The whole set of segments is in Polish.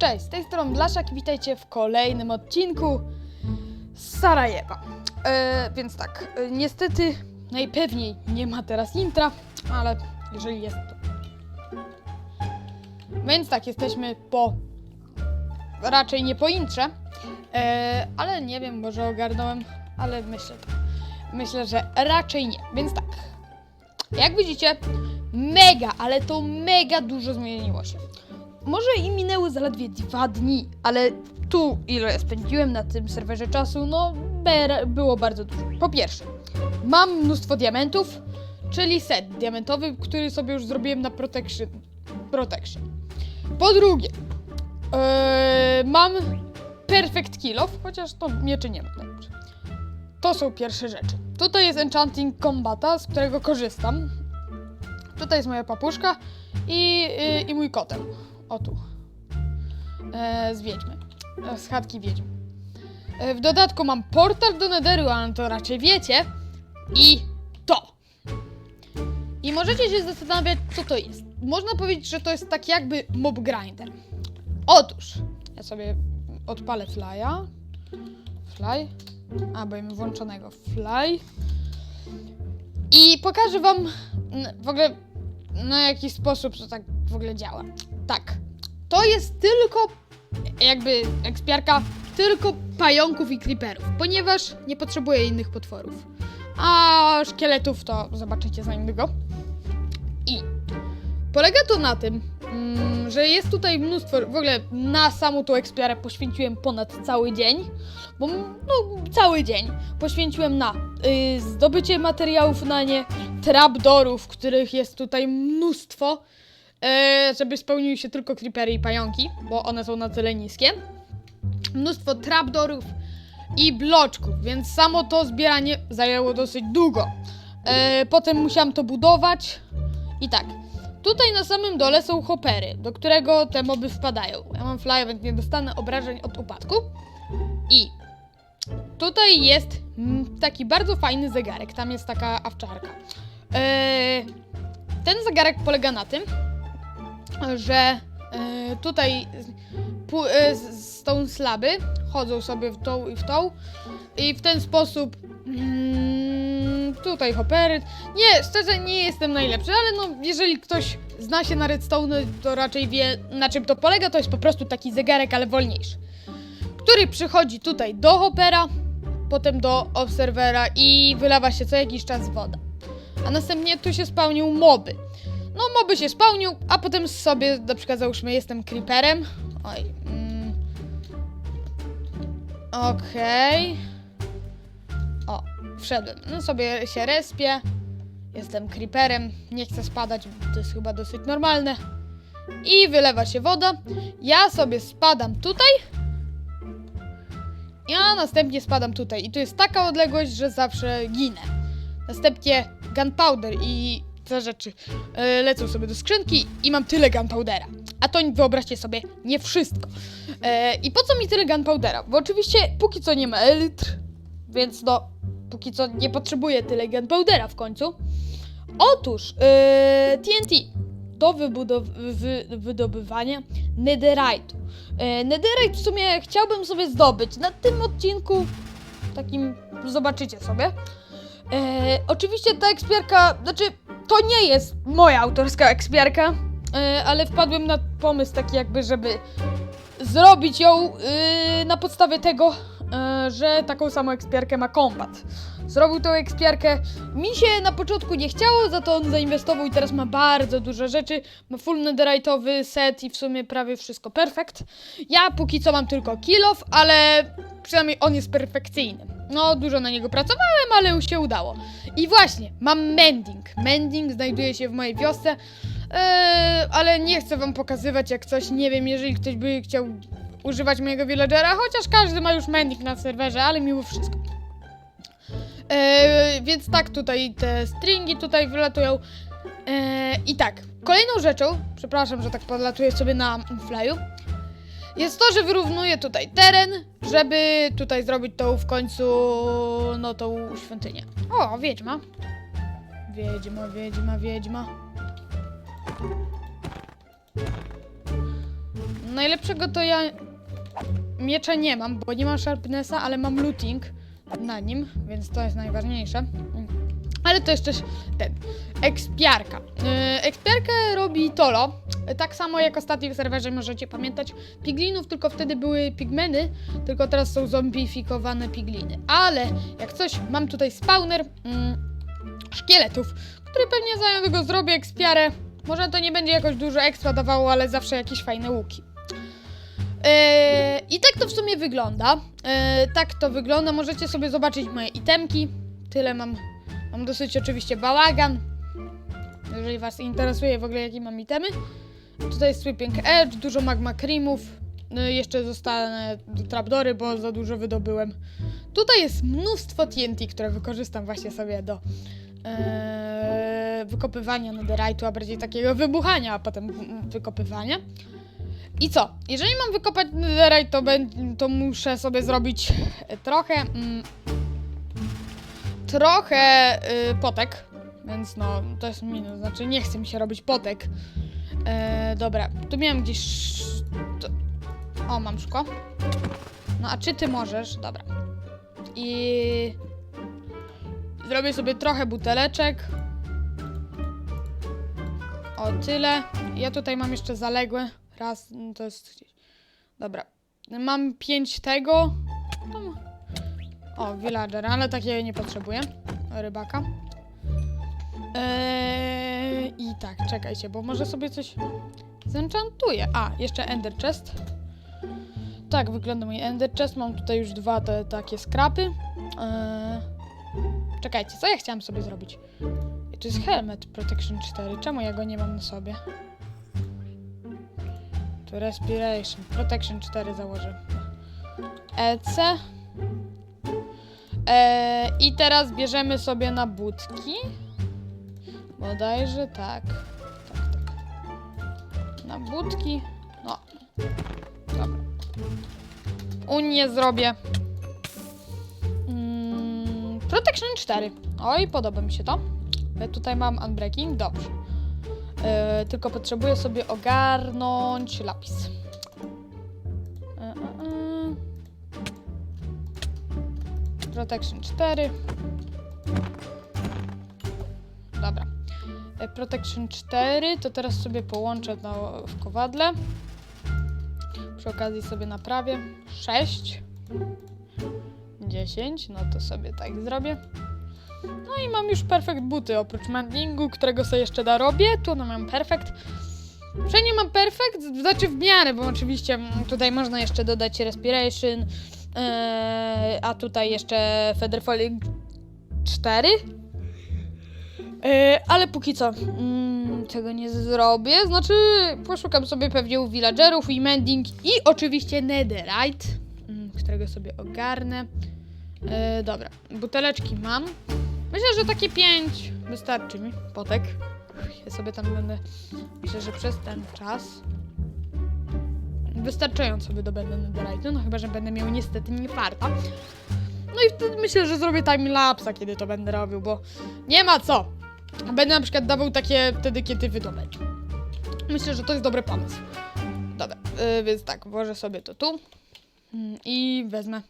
Cześć, z tej strony Blaszak i witajcie w kolejnym odcinku z Sarajewa. E, więc tak, e, niestety najpewniej nie ma teraz intra, ale jeżeli jest to... Więc tak, jesteśmy po... raczej nie po intrze, e, ale nie wiem, może ogarnąłem, ale myślę tak. Myślę, że raczej nie, więc tak. Jak widzicie, mega, ale to mega dużo zmieniło się. Może i minęły zaledwie dwa dni, ale tu, ile spędziłem na tym serwerze czasu, no było bardzo dużo. Po pierwsze, mam mnóstwo diamentów, czyli set diamentowy, który sobie już zrobiłem na protection. protection. Po drugie, yy, mam perfect kill off, chociaż to mieczy nie ma. To są pierwsze rzeczy. Tutaj jest enchanting combata, z którego korzystam. Tutaj jest moja papuszka i, i, i mój kotem. O tu. E, z wiedźmy. E, z chatki wiedźmy. E, w dodatku mam portal do Netheru, ale to raczej wiecie. I to. I możecie się zastanawiać, co to jest. Można powiedzieć, że to jest tak jakby mob grinder. Otóż, ja sobie odpalę flya. Fly. A, bo mamy włączonego fly. I pokażę wam w ogóle na jaki sposób to tak w ogóle działa. Tak. To jest tylko jakby ekspiarka tylko pająków i creeperów, ponieważ nie potrzebuje innych potworów. A szkieletów to zobaczycie za niedługo. I polega to na tym, mm, że jest tutaj mnóstwo, w ogóle na samą tą ekspiarę poświęciłem ponad cały dzień, bo no cały dzień poświęciłem na y, zdobycie materiałów na nie, trapdorów, których jest tutaj mnóstwo, e, żeby spełniły się tylko creepery i pająki, bo one są na tyle niskie. Mnóstwo trapdorów i bloczków, więc samo to zbieranie zajęło dosyć długo. E, potem musiałam to budować i tak. Tutaj na samym dole są hopery, do którego te moby wpadają. Ja mam fly, więc nie dostanę obrażeń od upadku. I tutaj jest taki bardzo fajny zegarek. Tam jest taka awczarka. E, ten zegarek polega na tym, że e, tutaj e, z- stone slaby chodzą sobie w tą i w tą i w ten sposób mm, tutaj hopery. Nie, szczerze nie jestem najlepszy, ale no jeżeli ktoś zna się na redstone, to raczej wie na czym to polega. To jest po prostu taki zegarek, ale wolniejszy, który przychodzi tutaj do hopera, potem do obserwera i wylewa się co jakiś czas woda. A następnie tu się spełnił moby. No, moby się spełnił, a potem sobie, na przykład załóżmy, jestem creeperem. Oj. Mm. Okej. O, wszedłem. No sobie się respię. Jestem creeperem. Nie chcę spadać, to jest chyba dosyć normalne. I wylewa się woda. Ja sobie spadam tutaj. Ja następnie spadam tutaj. I tu jest taka odległość, że zawsze ginę. Następnie gunpowder i te rzeczy e, lecą sobie do skrzynki i mam tyle gunpowdera. A to wyobraźcie sobie, nie wszystko. E, I po co mi tyle gunpowdera? Bo oczywiście póki co nie ma elitr, więc no, póki co nie potrzebuję tyle gunpowdera w końcu. Otóż e, TNT do wy- wydobywania netherite'u. E, netherite w sumie chciałbym sobie zdobyć na tym odcinku takim, zobaczycie sobie. E, oczywiście ta ekspiarka, znaczy to nie jest moja autorska ekspiarka, e, ale wpadłem na pomysł taki jakby, żeby zrobić ją e, na podstawie tego, że taką samą ekspiarkę ma kombat. Zrobił tą ekspiarkę, mi się na początku nie chciało, za to on zainwestował i teraz ma bardzo dużo rzeczy, ma full netherite'owy set i w sumie prawie wszystko perfekt. Ja póki co mam tylko kill off, ale przynajmniej on jest perfekcyjny. No, dużo na niego pracowałem, ale już się udało. I właśnie, mam mending. Mending znajduje się w mojej wiosce, eee, ale nie chcę wam pokazywać jak coś, nie wiem, jeżeli ktoś by chciał używać mojego villagera, chociaż każdy ma już mending na serwerze, ale mimo wszystko. Eee, więc tak, tutaj te stringi tutaj wylatują. Eee, I tak, kolejną rzeczą, przepraszam, że tak podlatuję sobie na flyu, jest to, że wyrównuję tutaj teren, żeby tutaj zrobić tą w końcu, no tą świątynię. O, wiedźma. Wiedźma, wiedźma, wiedźma. Najlepszego to ja miecza nie mam, bo nie mam sharpnessa, ale mam looting na nim, więc to jest najważniejsze. Ale to jeszcze ten. Ekspiarka. Yy, ekspiarkę robi Tolo. Tak samo jak ostatni w serwerze możecie pamiętać. Piglinów tylko wtedy były pigmeny, tylko teraz są zombifikowane pigliny. Ale jak coś, mam tutaj spawner mm, szkieletów, który pewnie za niego zrobię ekspiarę. Może to nie będzie jakoś dużo ekstra dawało, ale zawsze jakieś fajne łuki. Yy, I tak to w sumie wygląda. Yy, tak to wygląda. Możecie sobie zobaczyć moje itemki. Tyle mam. Mam dosyć oczywiście bałagan. Jeżeli Was interesuje w ogóle jakie mam itemy. Tutaj jest Sweeping Edge, dużo magma creamów. Yy, jeszcze zostanę trapdory, bo za dużo wydobyłem. Tutaj jest mnóstwo TNT, które wykorzystam właśnie sobie do yy, wykopywania netherite'u, a bardziej takiego wybuchania, a potem wykopywania. I co? Jeżeli mam wykopać netherite, to, to muszę sobie zrobić e, trochę... Mm, trochę y, potek. Więc no, to jest minus. Znaczy, nie chce mi się robić potek. E, dobra, tu miałem gdzieś... O, mam szkło. No, a czy ty możesz? Dobra. I... Zrobię sobie trochę buteleczek. O, tyle. Ja tutaj mam jeszcze zaległe. Raz, no to jest gdzieś. Dobra. Mam pięć tego. O, villager, ale takiego nie potrzebuję. Rybaka. Eee, I tak, czekajcie, bo może sobie coś zenchantuję. A, jeszcze ender chest. Tak wygląda mój ender chest. Mam tutaj już dwa te takie skrapy. Eee, czekajcie, co ja chciałam sobie zrobić? To jest helmet protection 4. Czemu ja go nie mam na sobie? To respiration. Protection 4 założę. EC. E, I teraz bierzemy sobie na budki. Bodajże tak. Tak, tak. Na budki. No. Dobra. Unię zrobię. Mm, protection 4. Oj, podoba mi się to. E, Tutaj mam unbreaking. Dobrze. E, tylko potrzebuję sobie ogarnąć lapis. E, e. Protection 4. Dobra. Protection 4 to teraz sobie połączę na, w kowadle. Przy okazji sobie naprawię. 6. 10. No to sobie tak zrobię. No i mam już perfect buty, oprócz mendingu, którego sobie jeszcze dorobię. Tu no mam perfect. Wszędzie mam perfect, znaczy w miarę, bo oczywiście mm, tutaj można jeszcze dodać respiration, eee, a tutaj jeszcze feather falling 4. Eee, ale póki co mm, tego nie zrobię, znaczy poszukam sobie pewnie u villagerów i mending i oczywiście netherite, mm, którego sobie ogarnę. Eee, dobra, buteleczki mam. Myślę, że takie pięć wystarczy mi. Potek. Ja sobie tam będę. Myślę, że przez ten czas. Wystarczająco wydobędę netherite. No chyba, że będę miał niestety nie farta. No i wtedy myślę, że zrobię timelapsa, kiedy to będę robił, bo nie ma co. Będę na przykład dawał takie wtedy, kiedy wydobędę. Myślę, że to jest dobry pomysł. Dobra, yy, więc tak, włożę sobie to tu. Mm, I wezmę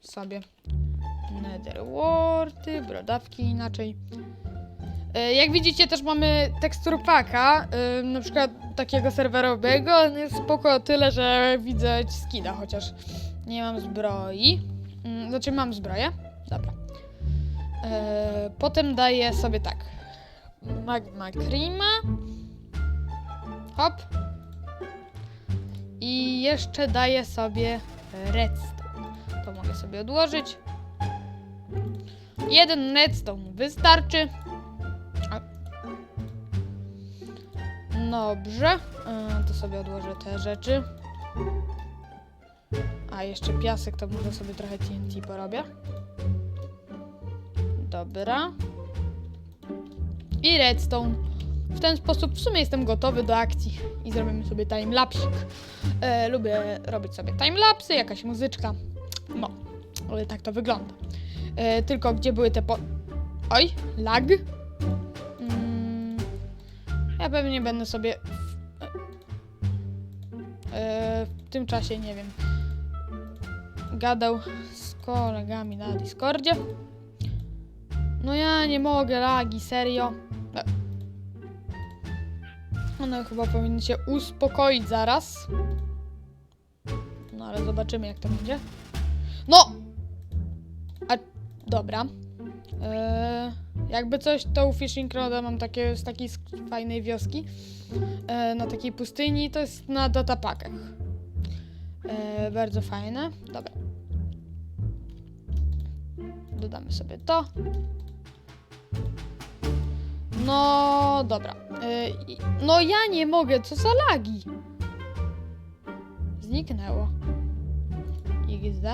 sobie Netherworty, brodawki inaczej. E, Jak widzicie też mamy tekstur paka, e, na przykład takiego serwerowego, on jest spoko o tyle, że widzę skida, chociaż nie mam zbroi. Mm, Znaczy mam zbroję, dobra. E, Potem daję sobie tak, magma creama, hop. I jeszcze daję sobie redstone. To mogę sobie odłożyć. Jeden redstone wystarczy. Dobrze. e, To sobie odłożę te rzeczy. A jeszcze piasek, to może sobie trochę TNT porobię. Dobra. I redstone. W ten sposób w sumie jestem gotowy do akcji i zrobimy sobie timelapsik. E, lubię robić sobie timelapsy, jakaś muzyczka. No, tak to wygląda. E, tylko gdzie były te po... Oj, lag. Mm, ja pewnie będę sobie... e, w tym czasie, nie wiem, gadał z kolegami na Discordzie. No ja nie mogę, lagi, serio. E. One chyba powinny się uspokoić zaraz. No ale zobaczymy jak to będzie. No! Dobra. Eee, jakby coś, u Fishing Roda mam takie z takiej fajnej wioski. E, na takiej pustyni, to jest na datapakach. E, bardzo fajne. Dobra. Dodamy sobie to. No, dobra. E, no ja nie mogę, co za lagi? Zniknęło. XD.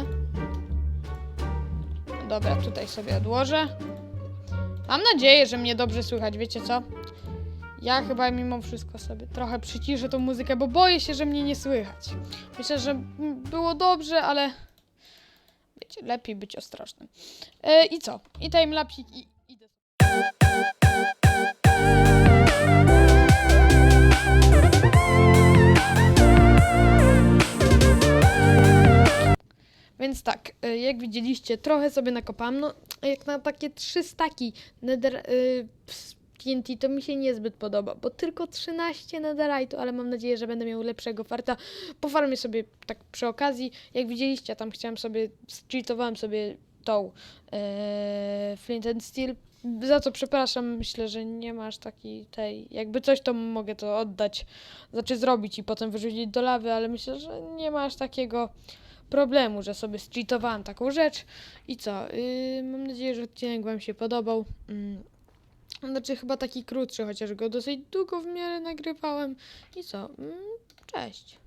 Dobra, tutaj sobie odłożę. Mam nadzieję, że mnie dobrze słychać, wiecie co? Ja chyba mimo wszystko sobie trochę przyciszę tą muzykę, bo boję się, że mnie nie słychać. Myślę, że było dobrze, ale wiecie, lepiej być ostrożnym. E, I co? I timelapsik i idę. Więc tak, y, jak widzieliście, trochę sobie nakopałam. No, jak na takie trzy staki nether, y, ps- TNT to mi się niezbyt podoba, bo tylko 13 netherite'u, ale mam nadzieję, że będę miał lepszego farta. Pofarmię sobie tak przy okazji. Jak widzieliście, tam chciałam sobie, cheatowałam sobie tą e, Flint and Steel. Za co przepraszam, myślę, że nie masz takiej tej. Jakby coś, to mogę to oddać, znaczy zrobić i potem wyrzucić do lawy, ale myślę, że nie masz takiego problemu, że sobie streetowałam taką rzecz. I co? Yy, mam nadzieję, że odcinek Wam się podobał. Mm. Znaczy chyba taki krótszy, chociaż go dosyć długo w miarę nagrywałem. I co? Mm, cześć.